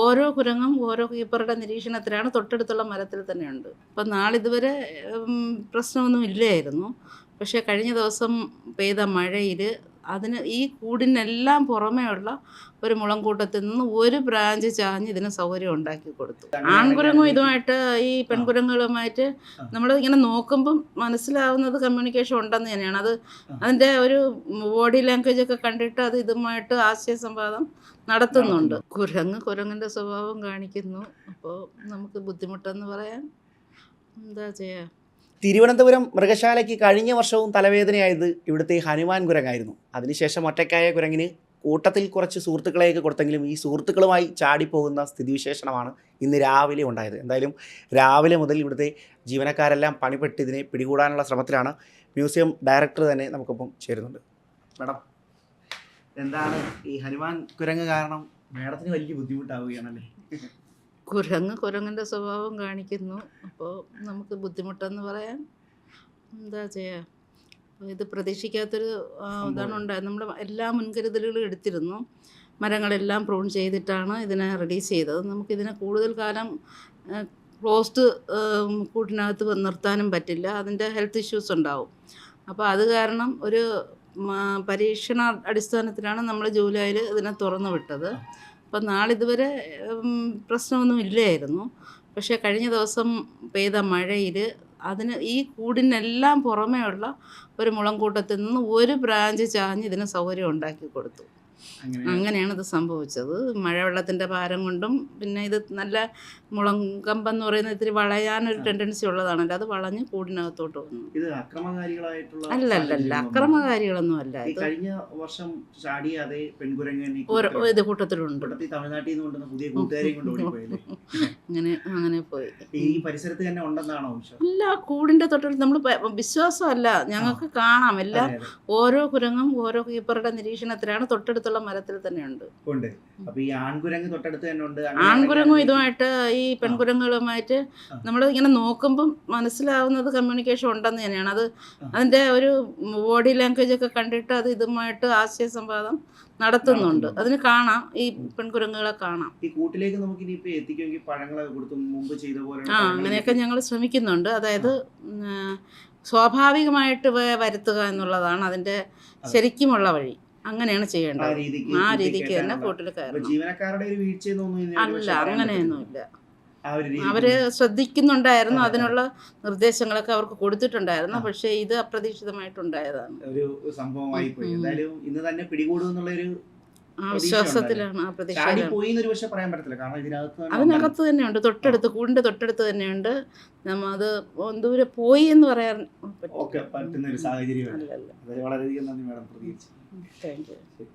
ഓരോ കുരങ്ങും ഓരോ കീപ്പറുടെ നിരീക്ഷണത്തിലാണ് തൊട്ടടുത്തുള്ള മരത്തിൽ തന്നെയുണ്ട്. അപ്പം നാളിതുവരെ പ്രശ്നമൊന്നും ഇല്ലായിരുന്നു. പക്ഷേ കഴിഞ്ഞ ദിവസം പെയ്ത മഴയിൽ അതിന് ഈ കൂടിനെല്ലാം പുറമേയുള്ള ഒരു മുളംകൂട്ടത്തിൽ നിന്ന് ഒരു ബ്രാഞ്ച് ചാഞ്ഞ് ഇതിന് സൗകര്യം ഉണ്ടാക്കി കൊടുത്തു. ആൺകുരങ്ങും ഇതുമായിട്ട് ഈ പെൺകുരങ്ങളുമായിട്ട് നമ്മൾ ഇങ്ങനെ നോക്കുമ്പം മനസ്സിലാവുന്നത് കമ്മ്യൂണിക്കേഷൻ ഉണ്ടെന്ന് തന്നെയാണ്. അത് അതിന്റെ ഒരു ബോഡി ലാംഗ്വേജ് ഒക്കെ കണ്ടിട്ട് അത് ഇതുമായിട്ട് ആശയ സംവാദം നടത്തുന്നുണ്ട്. കുരങ്ങ് കുരങ്ങിന്റെ സ്വഭാവം കാണിക്കുന്നു. അപ്പോൾ നമുക്ക് ബുദ്ധിമുട്ടെന്ന് പറയാൻ എന്താ ചെയ്യുക തിരുവനന്തപുരം മൃഗശാലയ്ക്ക് കഴിഞ്ഞ വർഷവും തലവേദനയായത് ഇവിടുത്തെ ഹനുമാൻ കുരങ്ങായിരുന്നു. അതിനുശേഷം ഒറ്റക്കായ കുരങ്ങിന് കൂട്ടത്തിൽ കുറച്ച് സുഹൃത്തുക്കളെയൊക്കെ കൊടുത്തെങ്കിലും ഈ സുഹൃത്തുക്കളുമായി ചാടിപ്പോകുന്ന സ്ഥിതിവിശേഷണമാണ് ഇന്ന് രാവിലെ ഉണ്ടായത്. എന്തായാലും രാവിലെ മുതൽ ഇവിടുത്തെ ജീവനക്കാരെല്ലാം പണിപ്പെട്ട് ഇതിനെ പിടികൂടാനുള്ള ശ്രമത്തിലാണ് മ്യൂസിയം ഡയറക്ടർ തന്നെ നമുക്കൊപ്പം ചേരുന്നുണ്ട്. മാഡം എന്താണ് ഈ ഹനുമാൻ കുരങ്ങ് കാരണം മേഡത്തിന് വലിയ ബുദ്ധിമുട്ടാവുകയാണല്ലേ? കുരങ്ങ് കുരങ്ങിന്റെ സ്വഭാവം കാണിക്കുന്നു. അപ്പോൾ നമുക്ക് ബുദ്ധിമുട്ടെന്ന് പറയാൻ എന്താ ചെയ്യുക ഇത് പ്രതീക്ഷിക്കാത്തൊരു ഇതാണ് ഉണ്ടായത്. നമ്മൾ എല്ലാ മുൻകരുതലുകളും എടുത്തിരുന്നു. മരങ്ങളെല്ലാം പ്രൂൺ ചെയ്തിട്ടാണ് ഇതിനെ റിലീസ് ചെയ്തത്. നമുക്കിതിനെ കൂടുതൽ കാലം ക്ലോസ്ഡ് കൂട്ടിനകത്ത് നിർത്താനും പറ്റില്ല. അതിന്റെ ഹെൽത്ത് ഇഷ്യൂസ് ഉണ്ടാവും. അപ്പോൾ അത് കാരണം ഒരു പരീക്ഷണ അടിസ്ഥാനത്തിലാണ് നമ്മൾ ജൂലൈയിൽ ഇതിനെ തുറന്നു വിട്ടത്. അപ്പം നാളിതുവരെ പ്രശ്നമൊന്നും ഇല്ലായിരുന്നു. പക്ഷേ കഴിഞ്ഞ ദിവസം പെയ്ത മഴയിൽ അതിന് ഈ കൂടിനെല്ലാം പുറമേയുള്ള ഒരു മുളംകൂട്ടത്തിൽ നിന്ന് ഒരു ബ്രാഞ്ച് ചാഞ്ഞ് ഇതിന് സൗകര്യം ഉണ്ടാക്കി കൊടുത്തു. അങ്ങനെയാണ് ഇത് സംഭവിച്ചത്. മഴവെള്ളത്തിന്റെ ഭാരം കൊണ്ടും പിന്നെ ഇത് നല്ല മുളങ്കമ്പം എന്ന് പറയുന്നത് ഇത്തിരി വളയാനൊരു ടെൻഡൻസി ഉള്ളതാണല്ലോ. അത് വളഞ്ഞ് കൂടിനകത്തോട്ട് വന്നു. ഇത് അക്രമകാരികളായിട്ടുള്ള അല്ല അല്ല അല്ല അക്രമകാരികളൊന്നും അല്ല. ഇത് കഴിഞ്ഞ വർഷം ചാടിയ അതേ പെൺകുരങ്ങൻ ഇത് കൂട്ടത്തിലുണ്ട്. തമിഴ്നാട്ടിൽ നിന്ന് കൊണ്ടുവന്ന പുതിയ കൊണ്ട് അങ്ങനെ അങ്ങനെ പോയി. ഈ പരിസരത്ത് തന്നെ ഉണ്ടെന്നാണോ വിശ്വാസം? അല്ല കൂടിന്റെ തൊട്ടടുത്ത് നമ്മൾ വിശ്വാസമല്ല. ഞങ്ങൾക്ക് കാണാം. എല്ലാ. ഓരോ കുരങ്ങും ഓരോ കീപ്പറുടെ നിരീക്ഷണത്തിലാണ് തൊട്ടടുത്തുള്ള മരത്തിൽ തന്നെയുണ്ട്. ഉണ്ട്. അപ്പൊ ഈ ആൺകുരങ്ങ് തൊട്ടടുത്ത് തന്നെ ഉണ്ട്. ആൺകുരങ്ങും ഇതുമായിട്ട് ഈ പെൺകുരങ്ങുകളുമായിട്ട് നമ്മൾ ഇങ്ങനെ നോക്കുമ്പം മനസ്സിലാവുന്നത് കമ്മ്യൂണിക്കേഷൻ ഉണ്ടെന്ന് തന്നെയാണ്. അത് അതിന്റെ ഒരു ബോഡി ലാംഗ്വേജ് ഒക്കെ കണ്ടിട്ട് അത് ഇതുമായിട്ട് ആശയ സംവാദം നടത്തുന്നുണ്ട്. അതിന് കാണാം. ഈ പെൺകുരങ്ങുകളെ കാണാം. ഈ കൂട്ടിലേക്ക് നമുക്ക് ഇനിയിപ്പോ എത്തിക്കുമെങ്കിൽ പഴങ്ങളൊക്കെ കൊടുത്ത് മുമ്പ് ചെയ്ത പോലെ ആ അങ്ങനെയൊക്കെ ഞങ്ങൾ ശ്രമിക്കുന്നുണ്ട്. അതായത് സ്വാഭാവികമായിട്ട് വരുത്തുക എന്നുള്ളതാണ് അതിന്റെ ശരിക്കുമുള്ള വഴി. അങ്ങനെയാണ് ചെയ്യേണ്ടത്. ആ രീതിക്ക് തന്നെ കൂട്ടിൽ കയറണം. ജീവനക്കാരുടെ ഒരു ഇതിന് അല്ല അങ്ങനെയൊന്നുമില്ല. അവർ ശ്രദ്ധിക്കുന്നുണ്ടായിരുന്നു അതിനുള്ള നിർദ്ദേശങ്ങളൊക്കെ അവർക്ക് കൊടുത്തിട്ടുണ്ടായിരുന്നു. പക്ഷേ ഇത് അപ്രതീക്ഷിതമായിട്ടുണ്ടായതാണ്. ഒരു സംഭവമായി പോയി. എന്തായാലും ഇന്ന് തന്നെ പിടികൂടും ഒരു വിശ്വാസത്തിലാണ്. പോയി എന്ന് ഒരു പക്ഷെ പറയാൻ പറ്റത്തില്ല. കാരണം ഇതിനകത്ത് അതിനകത്ത് തന്നെയുണ്ട്. തൊട്ടടുത്ത് കൂടിന്റെ തൊട്ടടുത്ത് തന്നെയുണ്ട്. നമ്മ അത് ദൂരെ പോയി എന്ന് പറയാൻ പറ്റുന്ന ഒരു സാഹചര്യം വളരെയധികം നന്ദി മാഡം പ്രതീക്ഷിച്ചു താങ്ക് യു.